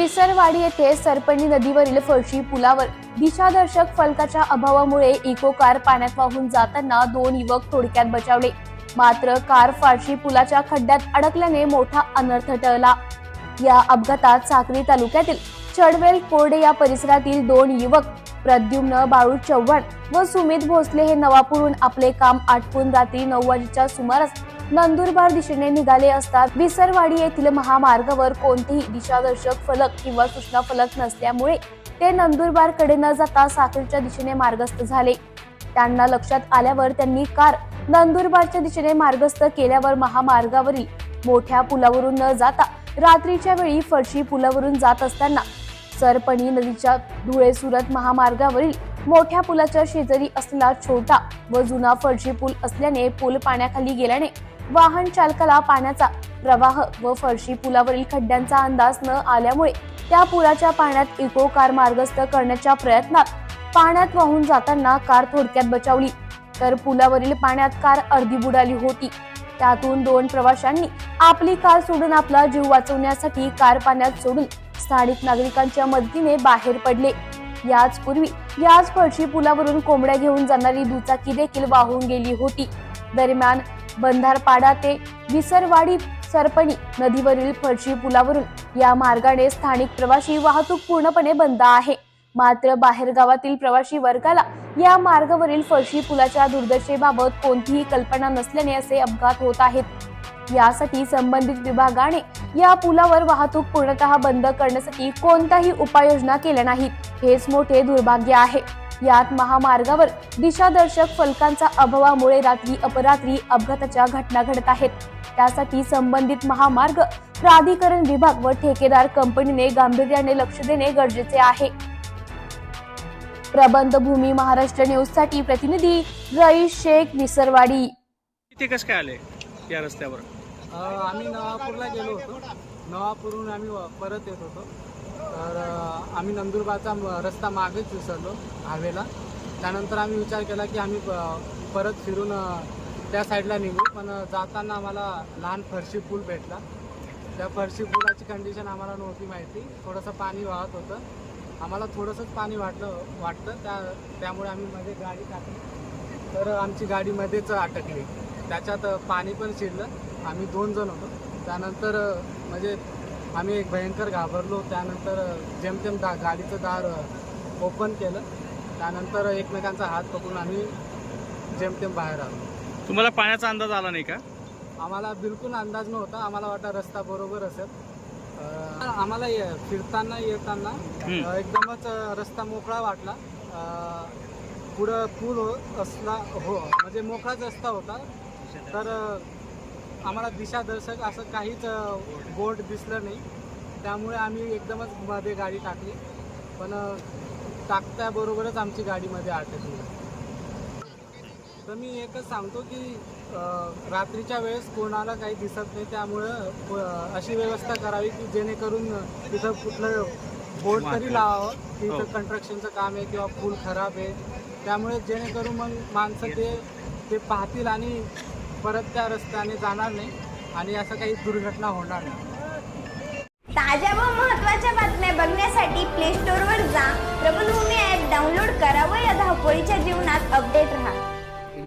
बिसरवाडी येथे सरपणी नदीवरील फळशी पुलावर दिशादर्शक फलकाच्या अभावामुळे इको कार पाण्यात वाहून जाताना दोन युवक थोडक्यात बचावले. मात्र कार फाळशी पुलाच्या खड्ड्यात अडकल्याने मोठा अनर्थ टळला. या अपघातात साक्री तालुक्यातील चडवेल कोरडे या परिसरातील दोन युवक प्रद्युम्न बाळू चव्हाण व सुमित भोसले हे नवापूरहून आपले काम आटपून रात्री नऊ वाजेच्या सुमारास नंदुरबार दिशेने निघाले असतात विसरवाडी येथील महामार्गावर कोणतेही दिशादर्शक फलक किंवा सूचना फलक नसल्यामुळे ते नंदुरबारकडे न जाता साखरेच्या दिशेने मार्गस्थ झाले. त्यांना लक्षात आल्यावर त्यांनी कार नंदुरबारच्या दिशेने मार्गस्थ केल्यावर महामार्गावरील मोठ्या पुलावरून न जाता रात्रीच्या वेळी फरशी पुलावरून जात असताना सरपणी नदीच्या धुळे सुरत महामार्गावरील मोठ्या पुलाच्या शेजारी असलेला छोटा व जुना फरशी पूल असल्याने पूल पाण्याखाली गेल्याने वाहन चालकाला पाण्याचा प्रवाह व फरशी पुलावरील खड्ड्यांचा अंदाज न आल्यामुळे त्या पुलाच्या पाण्यात इको कार मार्गस्थ करण्याच्या प्रयत्नात पाण्यात वाहून जाताना कार थोडक्यात बचावली. तर पुलावरील पाण्यात कार अर्धी बुडाली होती. त्यातून दोन प्रवाशांनी आपली कार सोडून आपला जीव वाचवण्यासाठी कार पाण्यात सोडून स्थानिक नागरिकांच्या मदतीने बाहेर पडले. याच पूर्वी याच फळशी पुलावरून कोंबड्या घेऊन जाणारी दुचाकी देखील वाहून गेली होती. दरम्यान बंधारपाडा ते विसरवाडी सरपणी नदीवरील फरशी पुलावरून या मार्गाने स्थानिक प्रवासी वाहतूक पूर्णपणे बंद आहे. मात्र बाहेर गावातील प्रवासी वर्गाला या मार्गावरील फळशी पुलाच्या दुर्दशेबाबत कोणतीही कल्पना नसल्याने असे अपघात होत आहेत. यासाठी संबंधित विभागाने या पुलावर वाहतूक पूर्णतः बंद करण्यासाठी कोणताही उपाययोजना केल्या नाहीत. हेच मोठे दुर्भाग्य आहे. यात महामार्गावर दिशादर्शक फलकांचा अभावामुळे रात्री अपरात्री अपघाताच्या घटना घडत आहेत. त्यासाठी संबंधित महामार्ग प्राधिकरण विभाग व ठेकेदार कंपनीने गांभीर्याने लक्ष देणे गरजेचे आहे. प्रबंध भूमी महाराष्ट्र न्यूजसाठी प्रतिनिधी रईस शेख विसरवाडी. इथे कसं काय आले या रस्त्यावर? आम्ही नवापूरला गेलो होतो. नवापूरून आम्ही व- परत येत होतो. तर आम्ही नंदुरबारचा रस्ता मागेच विसरलो हायवेला. त्यानंतर आम्ही विचार केला की आम्ही प- परत फिरून त्या साईडला निघू. पण जाताना आम्हाला लहान फरशी पूल भेटला. त्या फरशी पुलाची कंडिशन आम्हाला नव्हती माहिती. थोडंसं पाणी वाहत होतं. आम्हाला थोडंसंच पाणी वाटलं वाटतं त्या त्यामुळे आम्ही मध्ये गाडी टाकली. तर आमची गाडी मध्येच अटकली. त्याच्यात पाणी पण शिरलं. आम्ही दोन जण होतो. त्यानंतर म्हणजे आम्ही एक भयंकर घाबरलो. त्यानंतर जेमतेम दा गाडीचं दार ओपन केलं. त्यानंतर एकमेकांचा हात पकडून आम्ही जेमतेम बाहेर आलो. तुम्हाला पाण्याचा अंदाज आला नाही का? आम्हाला बिलकुल अंदाज नव्हता. आम्हाला वाटतं रस्ता बरोबर असेल. आम्हाला ये- फिरताना येताना एकदमच रस्ता मोकळा वाटला. पुढं पूल हो- असला हो म्हणजे मोकळाच रस्ता होता. तर आम्हाला दिशादर्शक असं काहीच बोर्ड दिसलं नाही. त्यामुळे आम्ही एकदमच मध्ये गाडी टाकली. पण टाकत्याबरोबरच आमची गाडीमध्ये अटकली तर मी एकच सांगतो की रात्रीच्या वेळेस कोणाला काही दिसत नाही. त्यामुळं अशी व्यवस्था करावी की जेणेकरून तिथं कुठलं बोर्ड तरी लावावं. की. इथं कन्स्ट्रक्शनचं काम आहे किंवा पूल खराब आहे. त्यामुळे जेणेकरून मग माणसं ते ते पाहतील आणि परत त्या रस्त्याने जाणार नाही आणि असं काही दुर्घटना होणार नाही. ताज्या व महत्त्वाच्या बातम्या बघण्यासाठी प्ले स्टोअरवर जा. प्रबलभूमी ॲप डाउनलोड करा व या धावपळीच्या जीवनात अपडेट राहा.